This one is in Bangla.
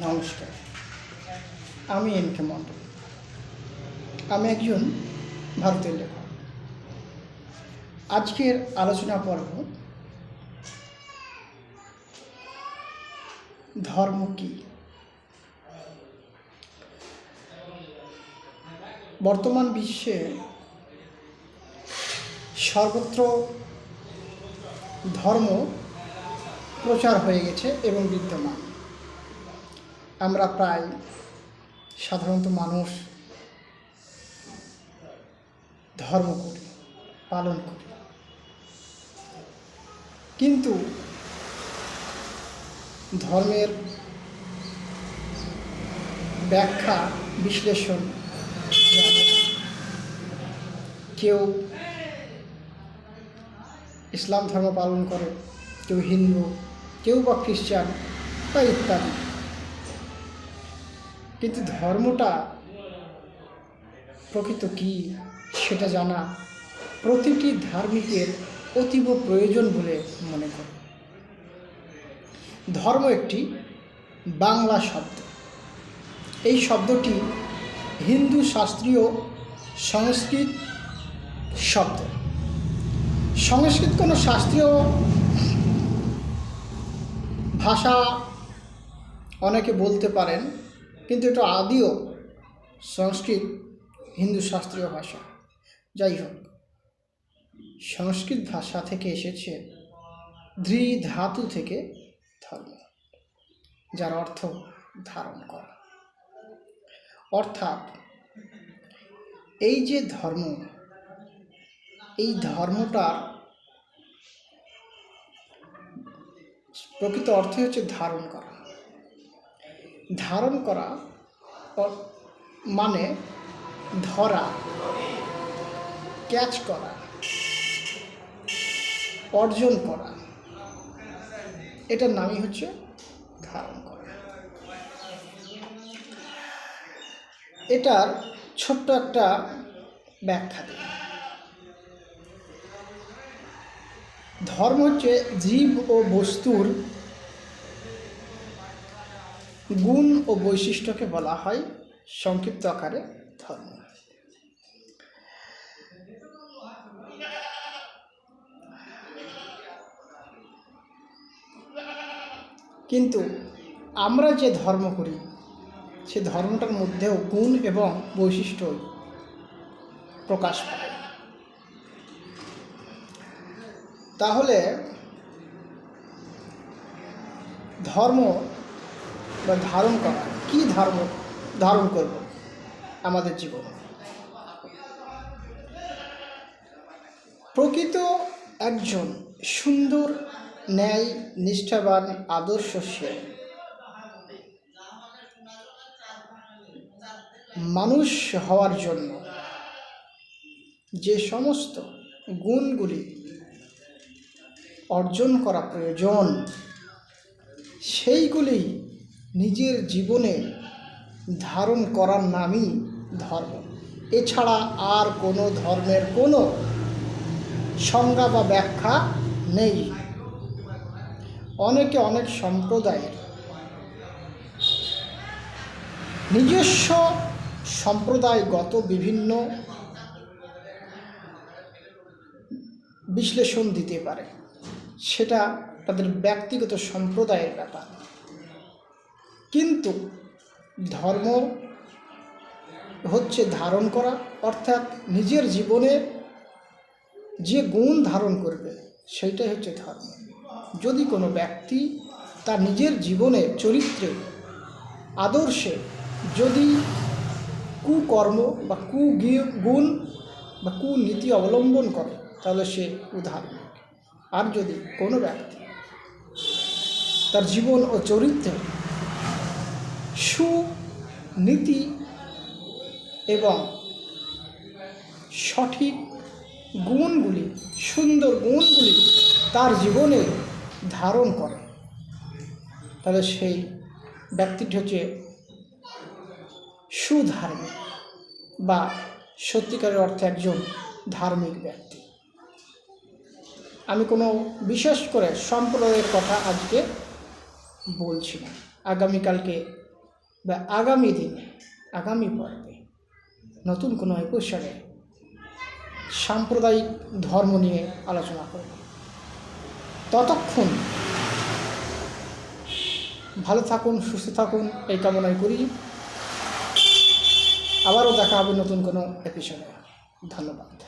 নমস্কার। আমি এন কে মণ্ডল। আমি একজন ভারতীয় লেখক। আজকের আলোচনা পর্ব ধর্ম কি? বর্তমান বিশ্বে সর্বত্র ধর্ম প্রচার হয়ে গেছে এবং বিদ্যমান। আমরা প্রায় সাধারণত মানুষ ধর্ম করি, পালন করি। কিন্তু ধর্মের ব্যাখ্যা, বিশ্লেষণ কেউ ইসলাম ধর্ম পালন করে, কেউ হিন্দু, কেউ বা খ্রিস্টান বা ইত্যাদি। কিন্তু ধর্মটা প্রকৃত কি সেটা জানা প্রতিটি ধার্মিকের অতীব প্রয়োজন বলে মনে করে। ধর্ম একটি বাংলা শব্দ। এই শব্দটি হিন্দু শাস্ত্রীয় সংস্কৃত শব্দ। সংস্কৃত কোনো শাস্ত্রীয় ভাষা অনেকে বলতে পারেন কিন্তু এটা আদিও সংস্কৃত হিন্দু শাস্ত্রীয় ভাষা। যাই হোক, সংস্কৃত ভাষা থেকে এসেছে ধৃ ধাতু থেকে ধর্ম, যার অর্থ ধারণ করা। অর্থাৎ এই যে ধর্ম, এই ধর্মটার প্রকৃত অর্থ হচ্ছে ধারণ করা। ধারণ করা মানে ধরা ক্যাচ করা, অর্জন করা, এটার নামই হচ্ছে ধারণ করা। এটার ছোট্ট একটা ব্যাখ্যা দিই। ধর্ম হচ্ছে জীব ও বস্তুর গুণ ও বৈশিষ্ট্যকে বলা হয় সংক্ষিপ্ত আকারে ধর্ম। কিন্তু আমরা যে ধর্ম করি, সে ধর্মটার মধ্যেও গুণ এবং বৈশিষ্ট্য প্রকাশ পায়। তাহলে ধর্ম বা ধারণ করা, কি ধর্ম ধারণ করব আমাদের জীবনে? প্রকৃত একজন সুন্দর, ন্যায়, নিষ্ঠাবান, আদর্শ সে। মানুষ হওয়ার জন্য যে সমস্ত গুণগুলি অর্জন করা প্রয়োজন, সেইগুলি নিজের জীবনে ধারণ করার নামই ধর্ম। এছাড়া আর কোনো ধর্মের কোনো সংজ্ঞা বা ব্যাখ্যা নেই। অনেকে অনেক সম্প্রদায়ের নিজস্ব সম্প্রদায়গত বিভিন্ন বিশ্লেষণ দিতে পারে। সেটা তাদের ব্যক্তিগত সম্প্রদায়ের ব্যাপার। কিন্তু ধর্ম হচ্ছে ধারণ করা, অর্থাৎ নিজের জীবনে যে গুণ ধারণ করবে, সেইটাই হচ্ছে ধর্ম। যদি কোনো ব্যক্তি তার নিজের জীবনে, চরিত্রে, আদর্শে যদি কুকর্ম বা কুগি- গুণ বা কুনীতি অবলম্বন করে, তাহলে সে উদাহরণ আর যদি কোনো ব্যক্তি তার জীবন ও চরিত্রে সুনীতি এবং সঠিক গুণগুলি, সুন্দর গুণগুলি তার জীবনে ধারণ করে। তাহলে সেই ব্যক্তিটি হচ্ছে সুধার্মিক বা সত্যিকারের অর্থে একজন ধার্মিক ব্যক্তি। আমি কোনো বিশেষ করে সম্প্রদায়ের কথা আজকে বলছি না। আগামীকালকে বা আগামী দিনে, আগামী পর্বে নতুন কোনো এপিসোডে সাম্প্রদায়িক ধর্ম নিয়ে আলোচনা করব। ততক্ষণ ভালো থাকুন, সুস্থ থাকুন, এই কামনাই করি। আবারও দেখা হবে নতুন কোনো এপিসোডে। ধন্যবাদ।